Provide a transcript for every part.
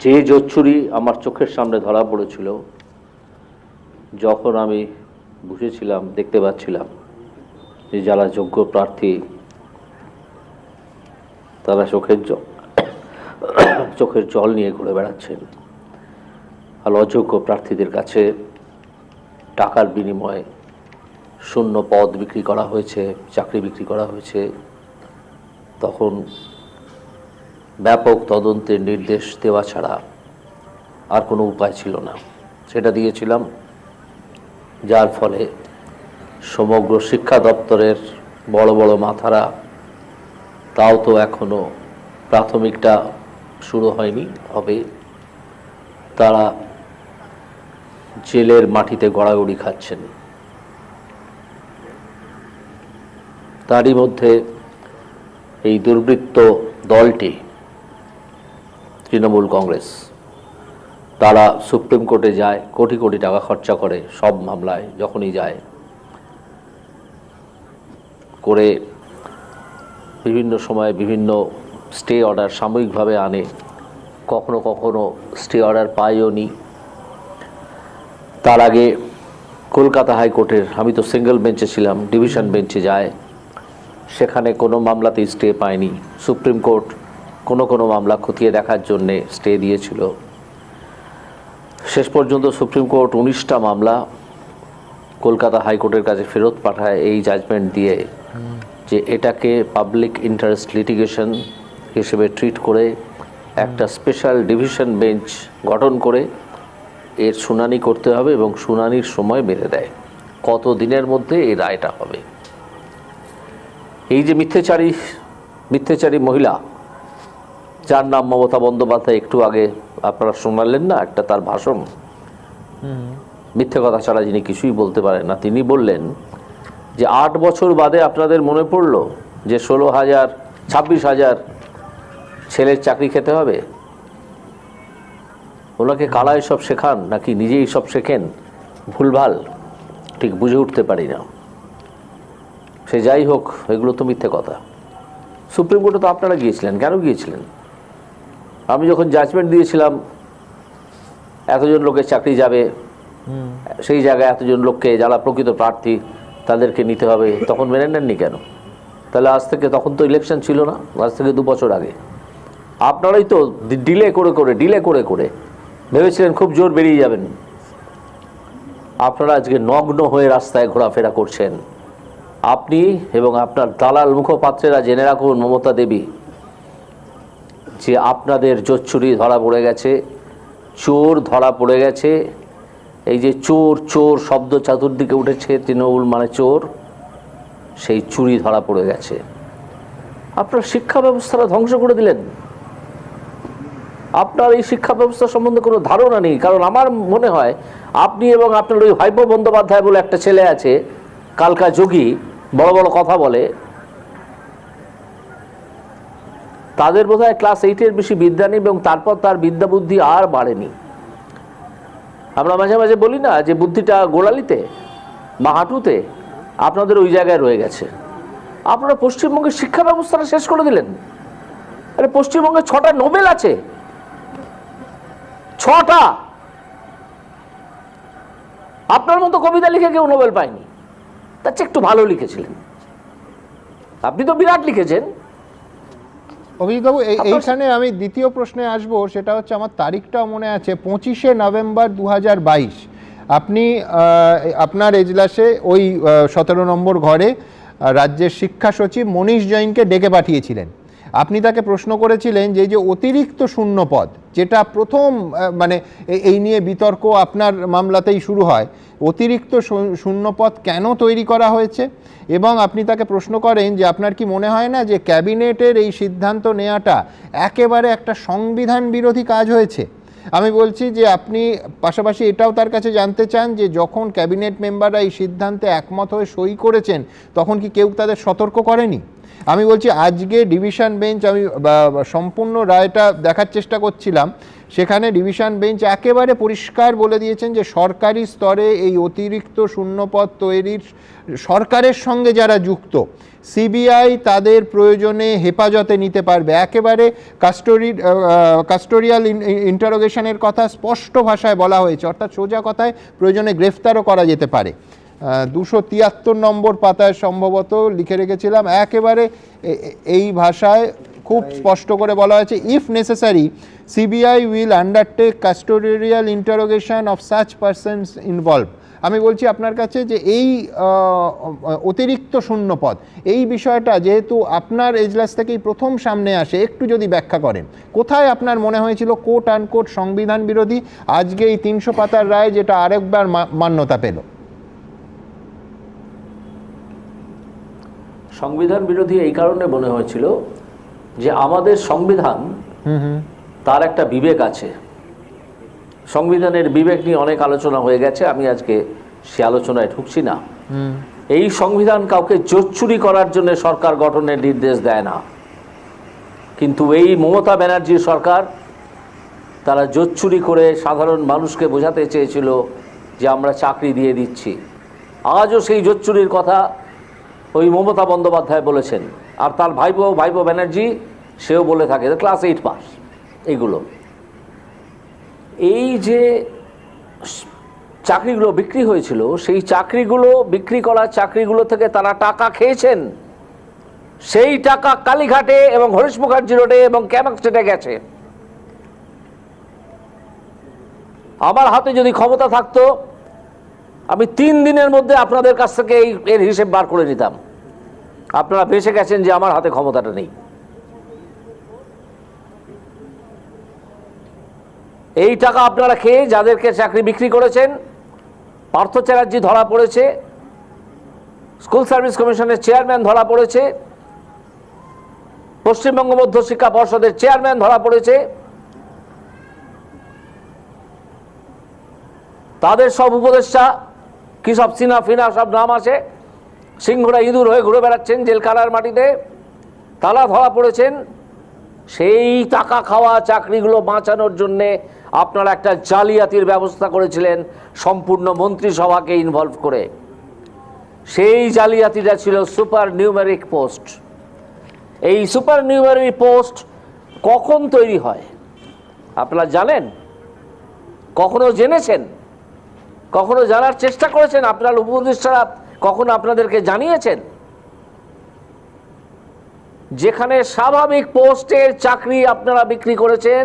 যে জোচ্চুরি আমার চোখের সামনে ধরা পড়েছিল, যখন আমি বুঝেছিলাম, দেখতে পাচ্ছিলাম যে যারা যোগ্য প্রার্থী, তারা চোখের চোখের জল নিয়ে ঘুরে বেড়াচ্ছেন। আর অযোগ্য প্রার্থীদের কাছে টাকার বিনিময়ে শূন্য পদ বিক্রি করা হয়েছে, চাকরি বিক্রি করা হয়েছে। তখন ব্যাপক তদন্তের নির্দেশ দেওয়া ছাড়া আর কোনো উপায় ছিল না। সেটা দিয়েছিলাম, যার ফলে সমগ্র শিক্ষা দপ্তরের বড় বড় মাথারা তাও তো এখনও প্রাথমিকটা শুরু হয়নি, হবে তারা জেলের মাটিতে গড়াগড়ি খাচ্ছেন। তারই মধ্যে এই দুর্বৃত্ত দলটি তৃণমূল কংগ্রেস। তারা সুপ্রিম কোর্টে যায়, কোটি কোটি টাকা খরচা করে, সব মামলায় যখনই যায়, করে বিভিন্ন সময়ে বিভিন্ন স্টে অর্ডার সাময়িকভাবে আনে, কখনো কখনো স্টে অর্ডার পাইও নি। তার আগে কলকাতা হাইকোর্টের, আমি তো সিঙ্গেল বেঞ্চে ছিলাম, ডিভিশন বেঞ্চে যায়, সেখানে কোনো মামলাতেই স্টে পায়নি। সুপ্রিম কোর্ট কোনো কোনো মামলা খতিয়ে দেখার জন্যে স্টে দিয়েছিল। শেষ পর্যন্ত সুপ্রিম কোর্ট উনিশটা মামলা কলকাতা হাইকোর্টের কাছে ফেরত পাঠায় এই জাজমেন্ট দিয়ে যে এটাকে পাবলিক ইন্টারেস্ট লিটিগেশন হিসেবে ট্রিট করে একটা স্পেশাল ডিভিশন বেঞ্চ গঠন করে এর শুনানি করতে হবে এবং শুনানির সময় বেঁধে দেয়। কত দিনের মধ্যে এই রায়টা হবে? এই যে মিথ্যেচারী মিথ্যেচারী মহিলা যার নাম মমতা বন্দ্যোপাধ্যায়, একটু আগে আপনারা শোনালেন না, একটা তার ভাষণ। মিথ্যে কথা ছাড়া যিনি কিছুই বলতে পারেন না, তিনি বললেন যে আট বছর বাদে আপনাদের মনে পড়ল যে ষোলো হাজার, ছাব্বিশ হাজার ছেলের চাকরি খেতে হবে? ওনাকে কারা সব শেখান নাকি নিজেই সব শেখেন? ভুলভাল, ঠিক বুঝে উঠতে পারি না। সে যাই হোক, এগুলো তো মিথ্যে কথা। সুপ্রিম কোর্টে তো আপনারা গিয়েছিলেন, কেন গিয়েছিলেন? আমি যখন জাজমেন্ট দিয়েছিলাম এতজন লোকের চাকরি যাবে সেই জায়গায় এতজন লোককে যারা প্রকৃত প্রার্থী তাদেরকে নিতে হবে তখন মেনে নেননি কেন? তাহলে আজ থেকে তখন তো ইলেকশন ছিল না আজ থেকে দু বছর আগে। আপনারাই তো ডিলে করে করে ডিলে করে করে ভেবেছিলেন খুব জোর বেরিয়ে যাবেন। আপনারা আজকে নগ্ন হয়ে রাস্তায় ঘোরাফেরা করছেন। আপনি এবং আপনার দালাল মুখপাত্রেরা জেনে রাখুন মমতা দেবী যে আপনাদের জোচ্চুরি ধরা পড়ে গেছে, চোর ধরা পড়ে গেছে। এই যে চোর চোর শব্দ চাতুর্দিকে উঠেছে তৃণমূল মানে চোর, সেই চুরি ধরা পড়ে গেছে। আপনার শিক্ষা ব্যবস্থাটা ধ্বংস করে দিলেন। আপনার এই শিক্ষা ব্যবস্থা সম্বন্ধে কোনো ধারণা নেই, কারণ আমার মনে হয় আপনি এবং আপনার ওই ভাইপ বন্দ্যোপাধ্যায় বলে একটা ছেলে আছে, কালকা যোগী, বড় বড় কথা বলে তাদের বোধহয় ক্লাস এইটের বেশি বিদ্যা নেই এবং তারপর তার বিদ্যা বুদ্ধি আর বাড়েনি। আমরা মাঝে মাঝে বলি না যে বুদ্ধিটা গোড়ালিতে বা হাঁটুতে আপনাদের ওই জায়গায় রয়ে গেছে। আপনারা পশ্চিমবঙ্গের শিক্ষা ব্যবস্থাটা শেষ করে দিলেন। আরে পশ্চিমবঙ্গে ছটা নোবেল আছে। ছটা! আপনার মতো কবিতা লিখে কেউ নোবেল পায়নি। তার চেয়ে একটু ভালো লিখেছিলেন। আপনি তো বিরাট লিখেছেন। অভিজিৎবাবু এই এইখানে আমি দ্বিতীয় প্রশ্নে আসব সেটা হচ্ছে আমার তারিখটাও মনে আছে পঁচিশে নভেম্বর দু হাজার বাইশ। আপনি আপনার এজলাসে ওই সতেরো নম্বর ঘরে রাজ্যের শিক্ষা সচিব মনীষ জৈনকে ডেকে পাঠিয়েছিলেন। আপনি তাকে প্রশ্ন করেছিলেন যে যে অতিরিক্ত শূন্য পদ যেটা প্রথম মানে এই নিয়ে বিতর্ক আপনার মামলাতেই শুরু হয়, অতিরিক্ত শূন্যপদ শূন্য পদ কেন তৈরি করা হয়েছে? এবং আপনি তাকে প্রশ্ন করেন যে আপনার কি মনে হয় না যে ক্যাবিনেটের এই সিদ্ধান্ত নেওয়াটা একেবারে একটা সংবিধান বিরোধী কাজ হয়েছে? আমি বলছি যে আপনি পাশাপাশি এটাও তার কাছে জানতে চান যে যখন ক্যাবিনেট মেম্বাররা এই সিদ্ধান্তে একমত হয়ে সই করেছেন, তখন কি কেউ তাদের সতর্ক করেনি? আমি বলছি আজকে ডিভিশন বেঞ্চ, আমি সম্পূর্ণ রায়টা দেখার চেষ্টা করছিলাম সেখানে ডিভিশন বেঞ্চ একেবারে পরিষ্কার বলে দিয়েছেন যে সরকারি স্তরে এই অতিরিক্ত শূন্যপদ তৈরির সরকারের সঙ্গে যারা যুক্ত, সিবিআই তাদের প্রয়োজনে হেফাজতে নিতে পারবে। একেবারে কাস্টোরি কাস্টোরিয়াল ইন্টারোগেশনের কথা স্পষ্ট ভাষায় বলা হয়েছে, অর্থাৎ সোজা কথায় প্রয়োজনে গ্রেফতারও করা যেতে পারে। দুশো তিয়াত্তর নম্বর পাতায় সম্ভবত লিখে রেখেছিলাম, একেবারে এই ভাষায় খুব স্পষ্ট করে বলা হয়েছে if necessary CBI will undertake custodial interrogation of such persons involve আমি বলছি আপনার কাছে যে এই অতিরিক্ত শূন্যপদ এই বিষয়টা যেহেতু আপনার এজলাস থেকেই প্রথম সামনে আসে একটু যদি ব্যাখ্যা করেন। কোথায় আপনার মনে হয়েছিল কোট আনকোট সংবিধান বিরোধী? আজকে এই তিনশো পাতার রায় যেটা আরেকবার মা- মান্যতা পেল। সংবিধান বিরোধী এই কারণে মনে হয়েছিল যে আমাদের সংবিধান তার একটা বিবেক আছে। সংবিধানের বিবেক নিয়ে অনেক আলোচনা হয়ে গেছে আমি আজকে সে আলোচনায় ঢুকছি না। এই সংবিধান কাউকে জোচ্চুরি করার জন্য সরকার গঠনের নির্দেশ দেয় না। কিন্তু এই মমতা ব্যানার্জির সরকার তারা জোচ্চুরি করে সাধারণ মানুষকে বোঝাতে চেয়েছিল যে আমরা চাকরি দিয়ে দিচ্ছি। আজও সেই জোচ্চুরির কথা ওই মমতা বন্দ্যোপাধ্যায় বলেছেন। আর তার ভাইপো ভাইপো ব্যানার্জি, সেও বলে থাকে যে ক্লাস এইট পাস এইগুলো এই যে চাকরিগুলো বিক্রি হয়েছিল, সেই চাকরিগুলো, বিক্রি করা চাকরিগুলো থেকে তারা টাকা খেয়েছেন। সেই টাকা কালীঘাটে এবং হরিশ মুখার্জি রোডে এবং ক্যামাক স্টেটে গেছে। আমার হাতে যদি ক্ষমতা থাকতো, আমি তিন দিনের মধ্যে আপনাদের কাছ থেকে এই এর হিসেব বার করে নিতাম। আপনারা বেঁচে গেছেন যে আমার হাতে ক্ষমতাটা নেই। এই টাকা আপনারা খেয়ে যাদেরকে চাকরি বিক্রি করেছেন, পার্থ চ্যাটার্জি ধরা পড়েছে, স্কুল সার্ভিস কমিশনের চেয়ারম্যান ধরা পড়েছে, পশ্চিমবঙ্গ মধ্য শিক্ষা পর্ষদের চেয়ারম্যান ধরা পড়েছে। তাদের সব উপদেষ্টা, কি সব সিনা ফিনা সব নাম আছে সিংহরা ইঁদুর হয়ে ঘুরে বেড়াচ্ছেন জেলখানার মাটিতে, তালা ধরা পড়েছেন, সেই টাকা খাওয়া চাকরিগুলো বাঁচানোর জন্যে আপনারা একটা জালিয়াতির ব্যবস্থা করেছিলেন সম্পূর্ণ মন্ত্রিসভাকে ইনভলভ করে। সেই জালিয়াতিটা ছিল সুপার নিউমেরিক পোস্ট। এই সুপার নিউমেরিক পোস্ট কখন তৈরি হয়? আপনারা জানেন? কখনো জেনেছেন? কখনো জানার চেষ্টা করেছেন আপনার উপদেষ্টারা? কখনো আপনাদেরকে জানিয়েছেন? যেখানে স্বাভাবিক পোস্টের চাকরি আপনারা বিক্রি করেছেন,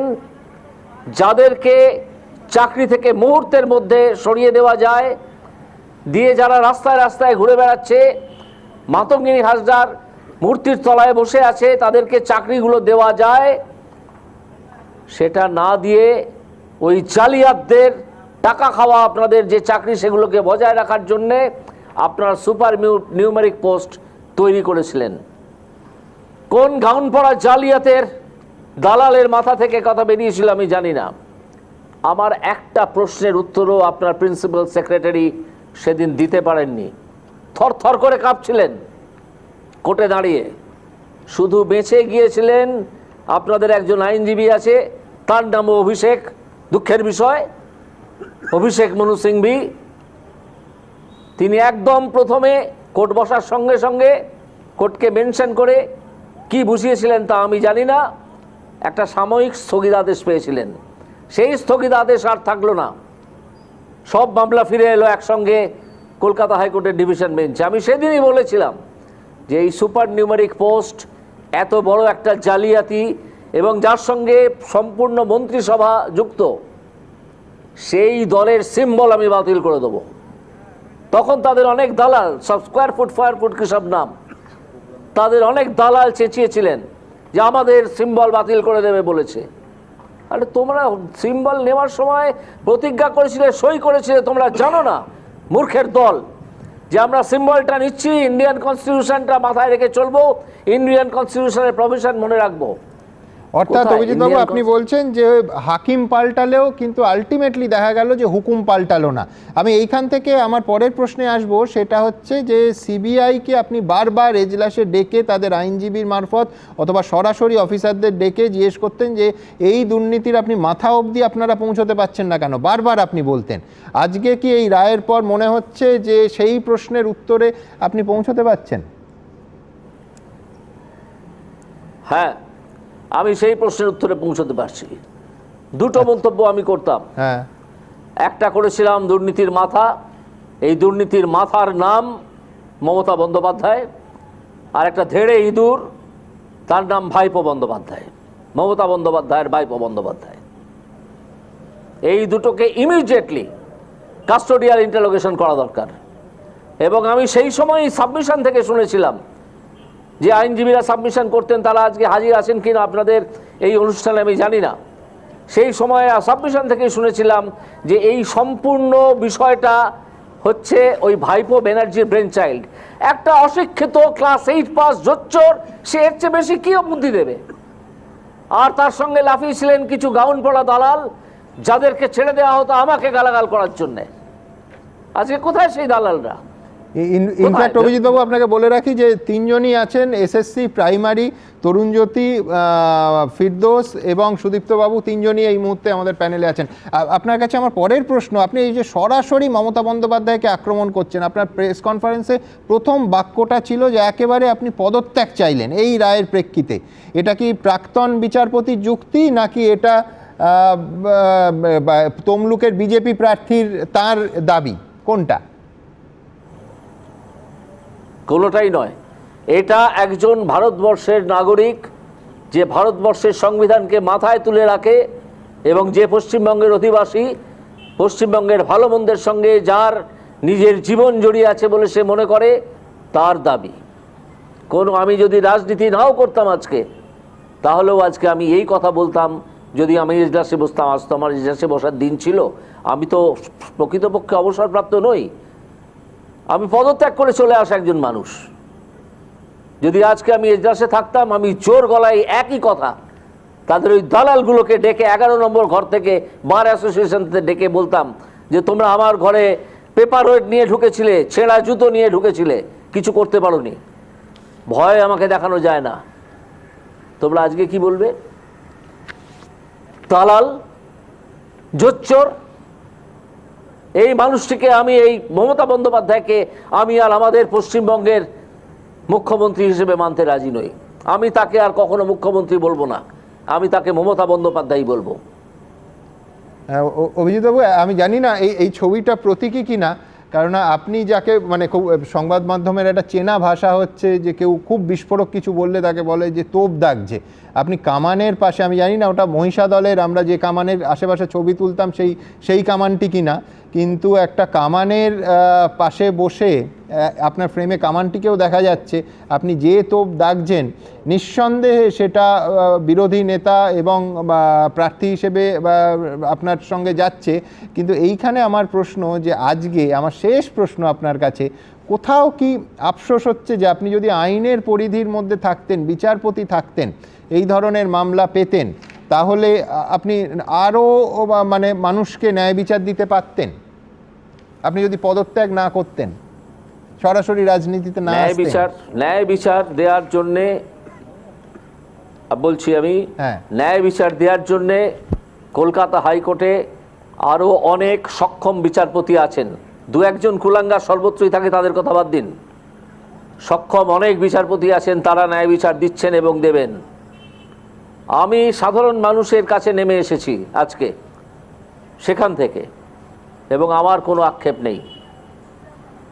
যাদেরকে চাকরি থেকে মুহূর্তের মধ্যে সরিয়ে দেওয়া যায়, দিয়ে যারা রাস্তায় রাস্তায় ঘুরে বেড়াচ্ছে, মাতঙ্গিনী হাসদার মূর্তির তলায় বসে আছে, তাদেরকে চাকরিগুলো দেওয়া যায়, সেটা না দিয়ে ওই জালিয়াতদের টাকা খাওয়া আপনাদের যে চাকরি সেগুলোকে বজায় রাখার জন্যে আপনার সুপার নিউমেরিক পোস্ট তৈরি করেছিলেন। কোন গাউন পড়া জালিয়াতের দালালের মাথা থেকে কথা বেরিয়েছিল আমি জানি না। আমার একটা প্রশ্নের উত্তরও আপনার প্রিন্সিপাল সেক্রেটারি সেদিন দিতে পারেননি। থর থর করে কাঁপছিলেন কোর্টে দাঁড়িয়ে। শুধু বেঁচে গিয়েছিলেন আপনাদের একজন আইনজীবী আছে, তার নামও অভিষেক, দুঃখের বিষয়। অভিষেক মনু সিংভি তিনি একদম প্রথমে কোর্ট বসার সঙ্গে সঙ্গে কোর্টকে মেনশন করে কি বুঝিয়েছিলেন তা আমি জানি না। একটা সাময়িক স্থগিতাদেশ পেয়েছিলেন। সেই স্থগিতাদেশ আর থাকল না। সব মামলা ফিরে এলো একসঙ্গে কলকাতা হাইকোর্টের ডিভিশন বেঞ্চে। আমি সেদিনই বলেছিলাম যে এই সুপার নিউমারিক পোস্ট এত বড় একটা জালিয়াতি এবং যার সঙ্গে সম্পূর্ণ মন্ত্রিসভা যুক্ত, সেই দলের সিম্বল আমি বাতিল করে দেবো। তখন তাদের অনেক দালাল, সব স্কোয়ার ফুট ফায়ার ফুট সব নাম? তাদের অনেক দালাল চেঁচিয়েছিলেন যে আমাদের সিম্বল বাতিল করে দেবে বলেছে। আরে তোমরা সিম্বল নেওয়ার সময় প্রতিজ্ঞা করেছিলে, সই করেছিলে, তোমরা জানো না, মূর্খের দল। যে আমরা সিম্বলটা নিচ্ছি ইন্ডিয়ান কনস্টিটিউশনটা মাথায় রেখে চলবো ইন্ডিয়ান কনস্টিটিউশনের প্রভিশন মনে রাখব। অর্থাৎ? অভিজিৎ বাবু আপনি বলছেন যে হাকিম পাল্টালেও কিন্তু আলটিমেটলি দেখা গেল যে হুকুম পাল্টালো না। আমি এইখান থেকে আমার পরের প্রশ্নে আসব সেটা হচ্ছে যে সিবিআইকে আপনি বারবার এজলাসে ডেকে তাদের আইনজীবীর মারফত অথবা সরাসরি অফিসারদের ডেকে জিজ্ঞেস করতেন যে এই দুর্নীতির আপনি মাথা অবধি আপনারা পৌঁছতে পারছেন না কেন? বারবার আপনি বলতেন। আজকে কি এই রায়ের পর মনে হচ্ছে যে সেই প্রশ্নের উত্তরে আপনি পৌঁছতে পারছেন হ্যাঁ আমি সেই প্রশ্নের উত্তরে পৌঁছতে পারছি। দুটো মন্তব্য আমি করতাম। হ্যাঁ। একটা করেছিলাম দুর্নীতির মাথা। এই দুর্নীতির মাথার নাম মমতা বন্দ্যোপাধ্যায়। আর একটা ধেড়ে ইঁদুর তার নাম ভাইপো বন্দ্যোপাধ্যায়। মমতা বন্দ্যোপাধ্যায়ের ভাইপো বন্দ্যোপাধ্যায়। এই দুটোকে ইমিডিয়েটলি কাস্টোডিয়াল ইন্টারোগেশন করা দরকার। এবং আমি সেই সময় সাবমিশন থেকে শুনেছিলাম যে আইনজীবীরা সাবমিশন করতেন, তারা আজকে হাজির আছেন কিনা আপনাদের এই অনুষ্ঠানে আমি জানি না। সেই সময় সাবমিশন থেকে শুনেছিলাম যে এই সম্পূর্ণ বিষয়টা হচ্ছে ওই ভাইপো ব্যানার্জির ব্রেন চাইল্ড একটা অশিক্ষিত ক্লাস এইট পাস জোচ্চর, সে এর চেয়ে বেশি কী বুদ্ধি দেবে? আর তার সঙ্গে লাফিয়েছিলেন কিছু গাউন পড়া দালাল, যাদেরকে ছেড়ে দেওয়া হতো আমাকে গালাগাল করার জন্যে। আজকে কোথায় সেই দালালরা? ইনফ্যাক্ট অভিজিৎ বাবু আপনাকে বলে রাখি যে তিনজনই আছেন এসএসসি প্রাইমারি তরুণ জ্যোতি ফিরদোস এবং সুদীপ্ত বাবু তিনজনই এই মুহূর্তে আমাদের প্যানেলে আছেন। আপনার কাছে আমার পরের প্রশ্ন আপনি এই যে সরাসরি মমতা বন্দ্যোপাধ্যায়কে আক্রমণ করছেন আপনার প্রেস কনফারেন্সে প্রথম বাক্যটা ছিল যে একেবারে আপনি পদত্যাগ চাইলেন এই রায়ের প্রেক্ষিতে। এটা কি প্রাক্তন বিচারপতি যুক্তি নাকি এটা তমলুকের বিজেপি প্রার্থীর তার দাবি? কোনটা? কোনোটাই নয়। এটা একজন ভারতবর্ষের নাগরিক যে ভারতবর্ষের সংবিধানকে মাথায় তুলে রাখে এবং যে পশ্চিমবঙ্গের অধিবাসী, পশ্চিমবঙ্গের ভালো মন্দের সঙ্গে যার নিজের জীবন জড়িয়ে আছে বলে সে মনে করে, তার দাবি। কোনো আমি যদি রাজনীতি নাও করতাম আজকে, তাহলেও আজকে আমি এই কথা বলতাম, যদি আমি এজলাসে বসতাম, আজ তো আমার এজলাসে বসার দিন ছিল, আমি তো প্রকৃতপক্ষে অবসরপ্রাপ্ত নই। আমি পদত্যাগ করে চলে আসা একজন মানুষ। যদি আজকে আমি এজলাসে থাকতাম, আমি জোর গলায় একই কথা তাদের ওই দালালগুলোকে ডেকে এগারো নম্বর ঘর থেকে বার অ্যাসোসিয়েশন ডেকে বলতাম যে, তোমরা আমার ঘরে পেপার ওয়েট নিয়ে ঢুকেছিলে, ছেঁড়া জুতো নিয়ে ঢুকেছিলে, কিছু করতে পারোনি। ভয় আমাকে দেখানো যায় না। তোমরা আজকে কি বলবে? দালাল, জোচ্চর এই মানুষটিকে আমি এই মমতা বন্দ্যোপাধ্যায়কে আমি আর আমাদের পশ্চিমবঙ্গের মুখ্যমন্ত্রী হিসেবে মানতে রাজি নই। আমি তাকে আর কখনো মুখ্যমন্ত্রী বলব না। আমি তাকে মমতা বন্দ্যোপাধ্যায় বলব। হ্যাঁ, অভিজিৎবাবু আমি জানি না এই এই ছবিটা প্রতীকী কিনা কারণ আপনি যাকে মানে খুব সংবাদ মাধ্যমের একটা চেনা ভাষা হচ্ছে যে কেউ খুব বিস্ফোরক কিছু বললে তাকে বলে যে তোপ দাগছে। আপনি কামানের পাশে আমি জানি না ওটা মহিষা দলের আমরা যে কামানের আশেপাশে ছবি তুলতাম সেই সেই কামানটি কিনা কিন্তু একটা কামানের পাশে বসে আপনার ফ্রেমে কামানটিকেও দেখা যাচ্ছে, আপনি যে তোপ দাগছেন, নিঃসন্দেহে সেটা বিরোধী নেতা এবং প্রার্থী হিসেবে আপনার সঙ্গে যাচ্ছে। কিন্তু এইখানে আমার প্রশ্ন যে আজকে, আমার শেষ প্রশ্ন আপনার কাছে, কোথাও কি আফসোস হচ্ছে যে আপনি যদি আইনের পরিধির মধ্যে থাকতেন, বিচারপতি থাকতেন, এই ধরনের মামলা পেতেন, তাহলে আপনি আরও মানে মানুষকে ন্যায় বিচার দিতে পারতেন? আপনি যদি পদত্যাগ না করতেন সরাসরি রাজনীতিতে না ন্যায় বিচার ন্যায় বিচার দেওয়ার জন্যে বলছি আমি হ্যাঁ। ন্যায় বিচার দেওয়ার জন্যে কলকাতা হাইকোর্টে আরও অনেক সক্ষম বিচারপতি আছেন। দু একজন কুলাঙ্গা সর্বত্রই থাকে তাদের কথা বাদ দিন। সক্ষম অনেক বিচারপতি আছেন তারা ন্যায় বিচার দিচ্ছেন এবং দেবেন। আমি সাধারণ মানুষের কাছে নেমে এসেছি আজকে সেখান থেকে। এবং আমার কোনো আক্ষেপ নেই।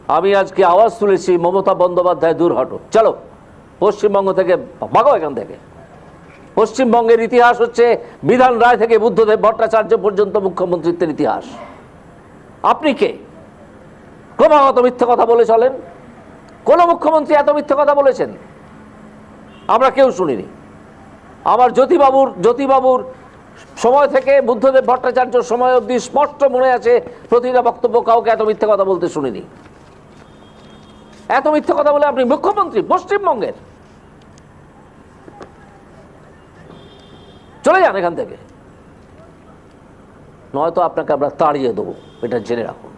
আমি আজকে আওয়াজ তুলেছি, মমতা বন্দ্যোপাধ্যায় দূর হটো। চলো, পশ্চিমবঙ্গ থেকে ভাগো এখান থেকে। পশ্চিমবঙ্গের ইতিহাস হচ্ছে বিধান রায় থেকে বুদ্ধদেব ভট্টাচার্য পর্যন্ত মুখ্যমন্ত্রিত্বের ইতিহাস। আপনি কে? ক্রমাগত মিথ্যে কথা বলে চলেন। কোন মুখ্যমন্ত্রী এত মিথ্যে কথা বলেছেন? আমরা কেউ শুনিনি। আমার জ্যোতিবাবুর জ্যোতিবাবুর সময় থেকে বুদ্ধদেব ভট্টাচার্য সময় অবধি স্পষ্ট মনে আছে, প্রতিটা বক্তব্য কাউকে এত মিথ্যে কথা বলতে শুনিনি। এত মিথ্যে কথা বলে আপনি মুখ্যমন্ত্রী, পশ্চিমবঙ্গের। চলে যান এখান থেকে। নয়তো আপনাকে আমরা তাড়িয়ে দেবো, এটা জেনে রাখুন।